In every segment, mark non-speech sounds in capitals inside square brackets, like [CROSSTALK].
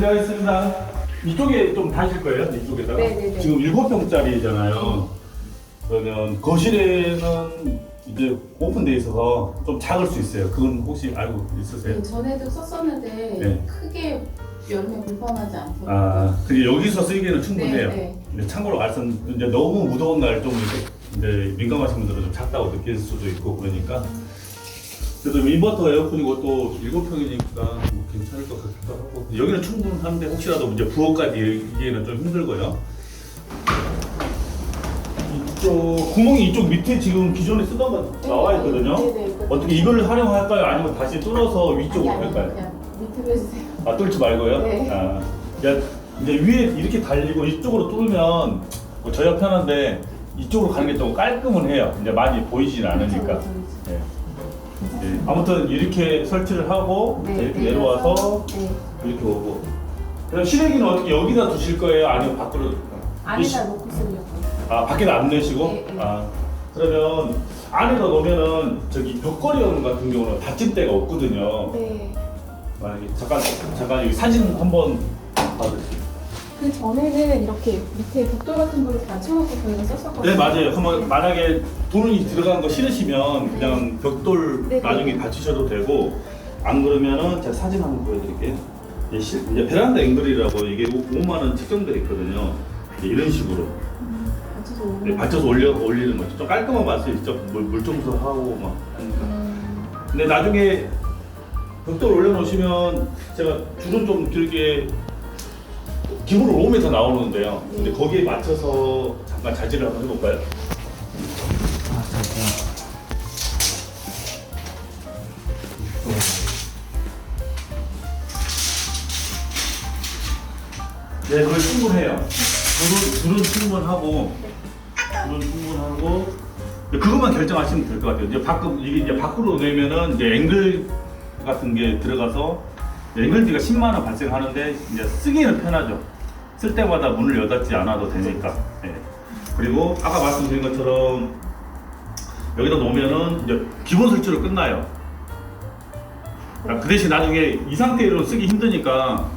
실례하겠습니다. 이쪽에 좀 다실 거예요? 이쪽에다가? 네네네. 지금 7평짜리잖아요. 그러면 거실에는 이제 오픈돼 있어서 좀 작을 수 있어요. 그건 혹시 알고 있으세요? 그 전에도 썼었는데 네. 크게 여름에 불편하지 않고. 아, 그게 여기서 쓰기에는 충분해요. 네, 네. 근데 참고로 말씀, 이제 너무 무더운 날 좀 이제 민감하신 분들은 좀 작다고 느낄 수도 있고 그러니까. 그래도 인버터 에어컨이고 또 7평이니까 뭐 괜찮을 것 같기도 하고. 여기는 충분한데 혹시라도 이제 부엌까지 이기에는 좀 힘들고요. 이쪽, 구멍이 이쪽 밑에 지금 기존에 쓰던 거 나와 있거든요. 네네. 어떻게 이걸 활용할까요? 아니면 다시 뚫어서 위쪽으로 아니, 아니, 할까요? 그냥 밑으로 해주세요. 아 뚫지 말고요? 네. 아, 야, 이제 위에 이렇게 달리고 이쪽으로 뚫으면 뭐 저희가 편한데 이쪽으로 가는 게 좀 깔끔은 해요. 이제 많이 보이진 않으니까. 그렇죠, 그렇죠. 네. 네. 아무튼 이렇게 설치를 하고 네, 이렇게 내려와서 네. 이렇게 오고. 그럼 실외기는 어떻게 여기다 두실 거예요? 아니면 밖으로? 안에다 놓고 쓰려고. 아 밖에다 안 내시고? 네, 네. 아 그러면 안에다 놓으면은 저기 벽걸이 같은 경우는 닫힐 데가 없거든요. 네. 만약에 잠깐 잠깐 여기 사진 한번 봐주세요. 그 전에는 이렇게 밑에 벽돌 같은 거를 받쳐놓고 저희가 썼었거든요. 네 맞아요. 그러면 만약에 돈이 들어간 거 싫으시면 그냥 벽돌 네, 나중에 네. 받치셔도 되고 안 그러면은 제가 사진 한번 보여드릴게요. 실- 이제 베란다 앵글이라고 이게 5만 원 측정돼 있거든요. 이제 이런 식으로 받쳐서 네, 오는 받쳐서 올려 올리는 거죠. 좀 깔끔한 맛이 있죠. 물, 물 청소하고 막 하니까. 음, 근데 나중에 벽돌 올려놓으시면 제가 줄은 좀 길게 기본으로 5m 나오는데요. 근데 네. 거기에 맞춰서 잠깐 자질을 한번 해볼까요? 네, 거의 충분해요. 줄은, 줄은 충분하고, 줄은 충분하고, 네, 그것만 결정하시면 될 것 같아요. 이제 밖 이게 이제 밖으로 내면은 이제 앵글 같은 게 들어가서 앵글비가 10만 원 발생하는데 이제 쓰기는 편하죠. 쓸 때마다 문을 여닫지 않아도 되니까. 예. 그리고 아까 말씀드린 것처럼 여기다 놓으면은 이제 기본 설치로 끝나요. 그 대신 나중에 이 상태로 쓰기 힘드니까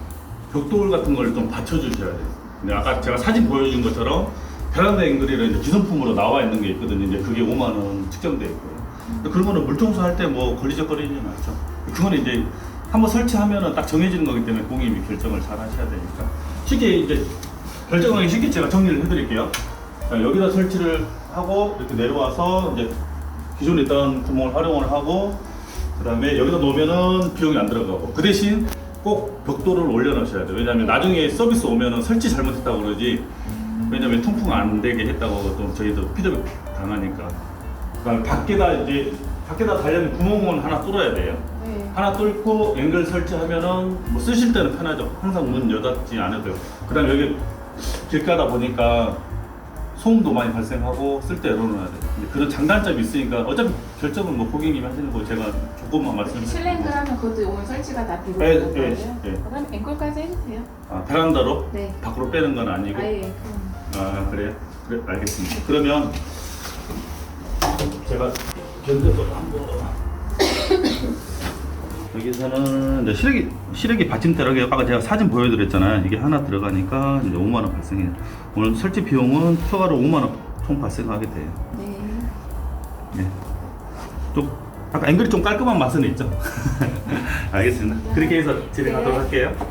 벽돌 같은 걸 좀 받쳐주셔야 돼요. 근데 아까 제가 사진 보여준 것처럼 베란다 앵글이라 이제 기성품으로 나와 있는 게 있거든요. 이제 그게 5만 원 측정돼 있고요. 그런 거는 물청소 할 때 뭐 걸리적거리진 않죠. 그거는 이제 한번 설치하면은 딱 정해지는 거기 때문에 공임이 결정을 잘 하셔야 되니까 쉽게 이제 결정하기 쉽게 제가 정리를 해드릴게요. 자, 여기다 설치를 하고 이렇게 내려와서 이제 기존에 있던 구멍을 활용을 하고 그다음에 여기다 놓으면은 비용이 안 들어가고 그 대신 꼭 벽돌을 올려놓으셔야 돼요. 왜냐하면 나중에 서비스 오면은 설치 잘못했다고 그러지. 왜냐면 통풍 안 되게 했다고 또 저희도 피드백 당하니까. 그다음에 밖에다 이제 밖에다 달려면 구멍을 하나 뚫어야 돼요. 네. 하나 뚫고 앵글 설치하면은 뭐 쓰실 때는 편하죠. 항상 문 여닫지 않아도요. 그 다음에 여기 길 가다 보니까 소음도 많이 발생하고 쓸 때 열어놔야 돼요. 근데 그런 장단점이 있으니까 어차피 결정은 뭐 고객님이 하시는 거 제가 조금만 말씀드릴게요. 실랭글 하면 그것도 오늘 설치가 다 되고 네, 있는 네, 거예요? 네. 그럼 앵콜까지 해주세요. 아, 베란다로 네. 밖으로 빼는 건 아니고. 아예 그럼. 아 그래요? 그래 알겠습니다. 그러면 제가 견뎌서 한번 [COUGHS] 여기서는 이제 시래기 시래기 받침대라고 아까 제가 사진 보여드렸잖아요. 이게 하나 들어가니까 이제 5만 원 발생해요. 오늘 설치 비용은 추가로 5만 원 총 발생하게 돼요. 네. 네. 좀 아까 앵글이 좀 깔끔한 맛은 있죠. [LAUGHS] 알겠습니다. 그렇게 해서 진행하도록 네. 할게요.